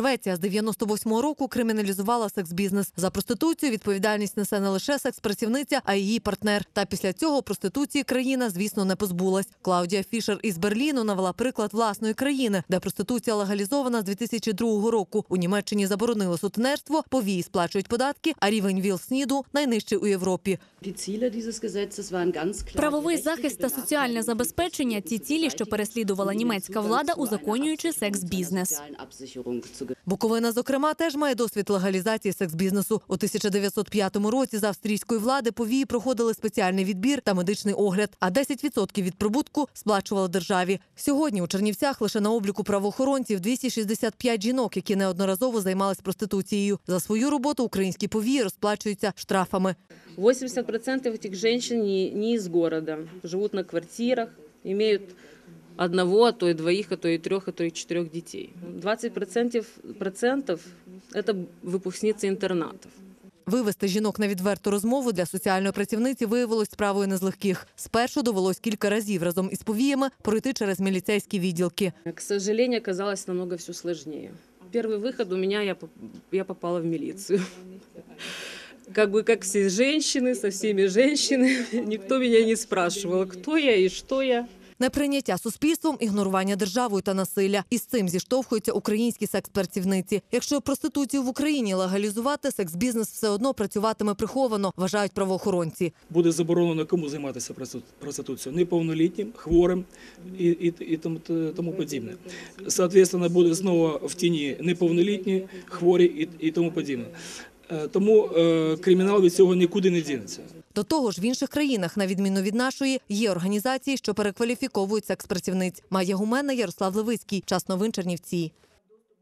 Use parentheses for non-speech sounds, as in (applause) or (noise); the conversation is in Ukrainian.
Швеція з 98-го року криміналізувала секс-бізнес. За проституцію відповідальність несе не лише секс-працівниця, а й її партнер. Та після цього проституції країна, звісно, не позбулась. Клаудія Фішер із Берліну навела приклад власної країни, де проституція легалізована з 2002 року. У Німеччині заборонили сутенерство, повії сплачують податки, а рівень ВІЛ-СНІДу найнижчий у Європі. Правовий захист та соціальне забезпечення ті цілі, що переслідувала німецька влада, узаконюючи секс-бізнес. Буковина, зокрема, теж має досвід легалізації секс-бізнесу. У 1905 році за австрійської влади повії проходили спеціальний відбір та медичний огляд, а 10% від прибутку сплачували державі. Сьогодні у Чернівцях лише на обліку правоохоронців 265 жінок, які неодноразово займались проституцією. За свою роботу українські повії розплачуються штрафами. 80% этих женщин не, не из города, живут на квартирах, имеют одного, а то и двоих, а то и трех, а то и четырех детей. 20% процентов это выпускницы интернатов. Вивести жінок на відверту розмову для соціальної працівниці виявилось справою не з легких. Спершу довелось кілька разів разом із повіями пройти через міліцейські відділки. К сожалению, оказалось намного все сложнее. Первый выход у меня, я, поп- я попала в милицию. (laughs) Как бы как все женщины, со всеми женщинами, (laughs) никто меня не спрашивал, кто я и что я. Неприйняття суспільством, ігнорування державою та насилля. Із цим зіштовхуються українські секс-працівниці. Якщо проституцію в Україні легалізувати, секс-бізнес все одно працюватиме приховано, вважають правоохоронці. буде заборонено кому займатися проститу- проституцією неповнолітнім, хворим і, і, і тому подібне. Соответственно, буде знову в тіні неповнолітні, хворі і, і тому подібне. Е, Тому е, кримінал від цього нікуди не дінеться. До того ж, в інших країнах, на відміну від нашої, є організації, що перекваліфіковують секс-працівниць. Має гумена Ярослав Левицький. Час новин Чернівці.